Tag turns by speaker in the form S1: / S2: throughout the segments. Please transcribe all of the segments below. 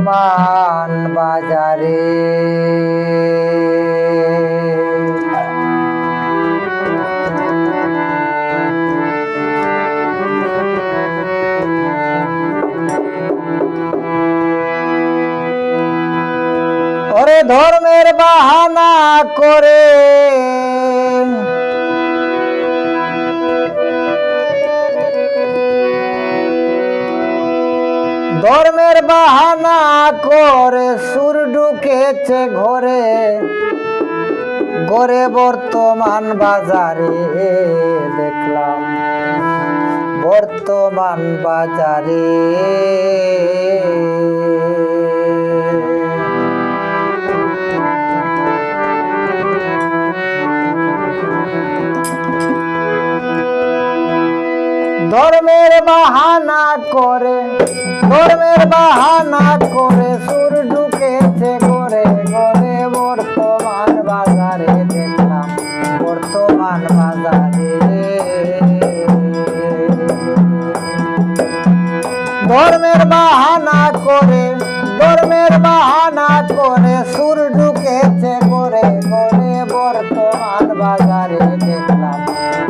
S1: বর্তমান বাজারে। ধর্মের বাহানা করে ধর্মের বাহানা করে সুর ঢুকেছে ঘরে, গড়ে বর্তমান বাজারে দেখলাম। বর্তমান বাজারে। ধর্মের বাহানা করে ধর্মের বাহানা করে সুর ঢুকেছে করে করে বর্তমান বাজারে দেখলাম, বর্তমান বাজারে। ধর্মের বাহানা করে, ধর্মের বাহানা করে সুর ঢুকেছে করে করে বর্তমান বাজারে দেখলাম,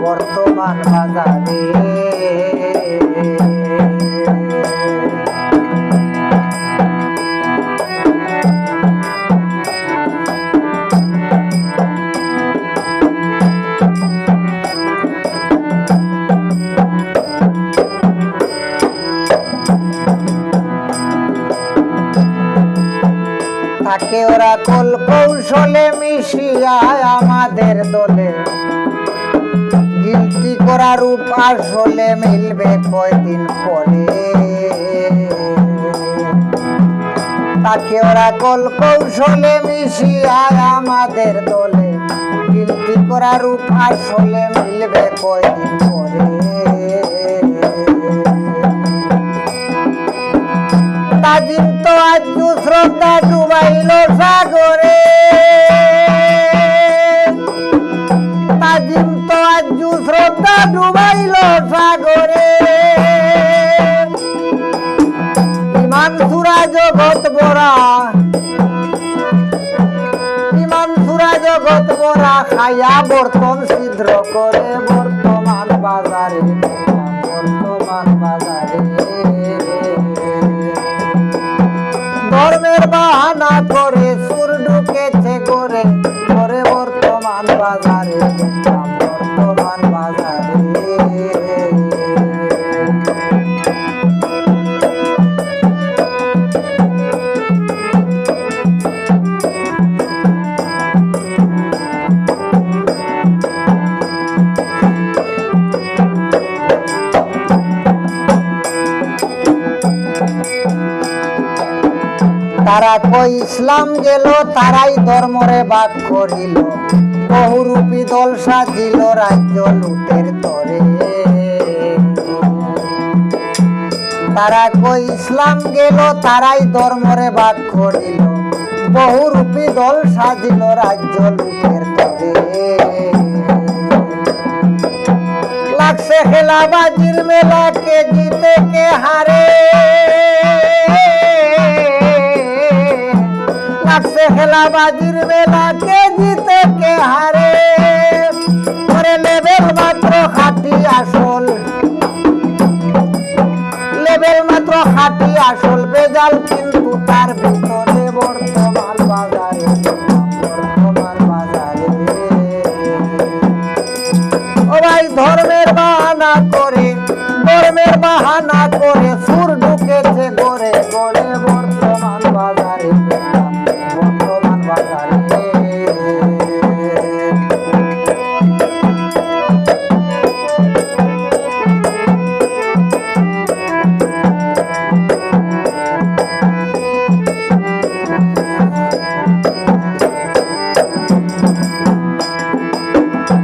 S1: বর্তমান বাজারে। ওরা কল কৌশলে মিশিয়া আমাদের দলে। গিলটি করা রূপ আসলে মিলবে কয়দিন পরে। তাকে ওরা কল কৌশলে মিশিয়া আমাদের দলে। গিলটি করা রূপ আসলে মিলবে কয়দিন পরে। তাজিম তো আজ শ্রদ্ধা ডুবাইল সাগরে। তাজিম তো আজ শ্রদ্ধা ডুবাইল সাগরে। ইমান সুরা জগৎ বরা। ইমান সুরা জগৎ বরা, খায়া বর্তন ছিদ্র করে বর্তমান বাজারে। বাহানা করে সুর ঢুকেছে করে করে বর্তমান বাজারে বর্তমান বাজারে। তারা কই ইসলাম গেল, তারাই ধর্মরে বাদ করিল। বহুরূপী দল সাজিল রাজ্য লুটের তরে। তারা কই ইসলাম গেল, তারাই ধর্মরে বাদ করিল। বহুরূপী দল সাজিল রাজ্য লুটের তরে। লাগছে খেলাবাজির মেলা কে জিতে কে হারে? লাগছে খেলাবাজির বেলা কে জিতে, কে হারে? করে লেবেল মাত্র খাটি আসল। লেবেল মাত্র খাটি আসল, বেজাল কিন্তু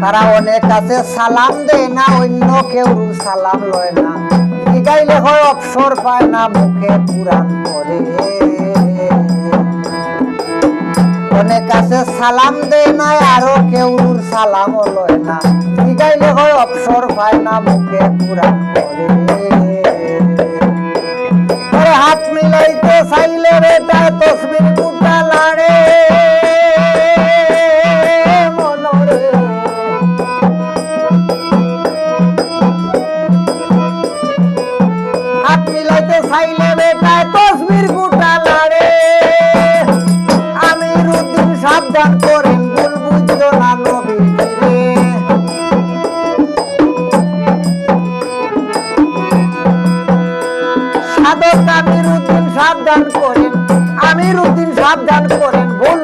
S1: তারা অনেক কাছে সালাম দেয় না, অন্য কেউ সালাম লয় না। গাইলে হয় অবসর পায় না, মুখে পুরাণ করে অনেক কাছে সালাম দেয় না, আরও কেউ সালাম লয় না। গাইলে হয় অবসর পায় না, মুখে পুরাণ করে হাত মিলাইতে চাইলে বেটায় তসবির মিলাইতে চাইলে বেটায় তসবির গুটা লাড়ে আমি রুদ্দিন সাবধান করেন ভুল বুঝলো না নবী সাবধান করেন সাবধান করেন ভুল